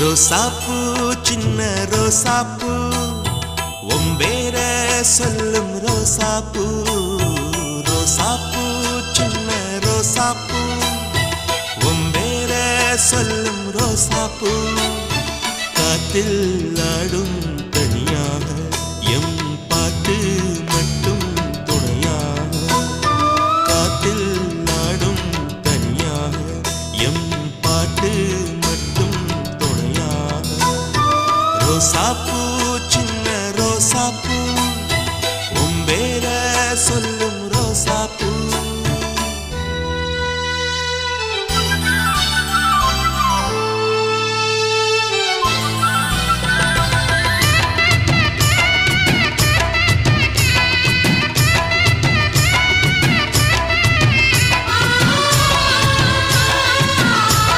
ரோசாப்பூ சின்ன ரோசாப்பூ. ஒம்பேர சொல்லும் ரோசாப்பூ. ரோசாப்பூ சின்ன ரோசாப்பூ. ஒம்பேர சொல்லும் ரோசாப்பூ. காத்தில் ஆடும் தனியாக எம் பாட்டு மட்டும் துணையாக. காத்தில் ஆடும் தனியாக எம் பாட்டு ரோசாப்பூ சின்ன ரோசாப்பூ. உம்பேர சொல்லும் ரோசாப்பூ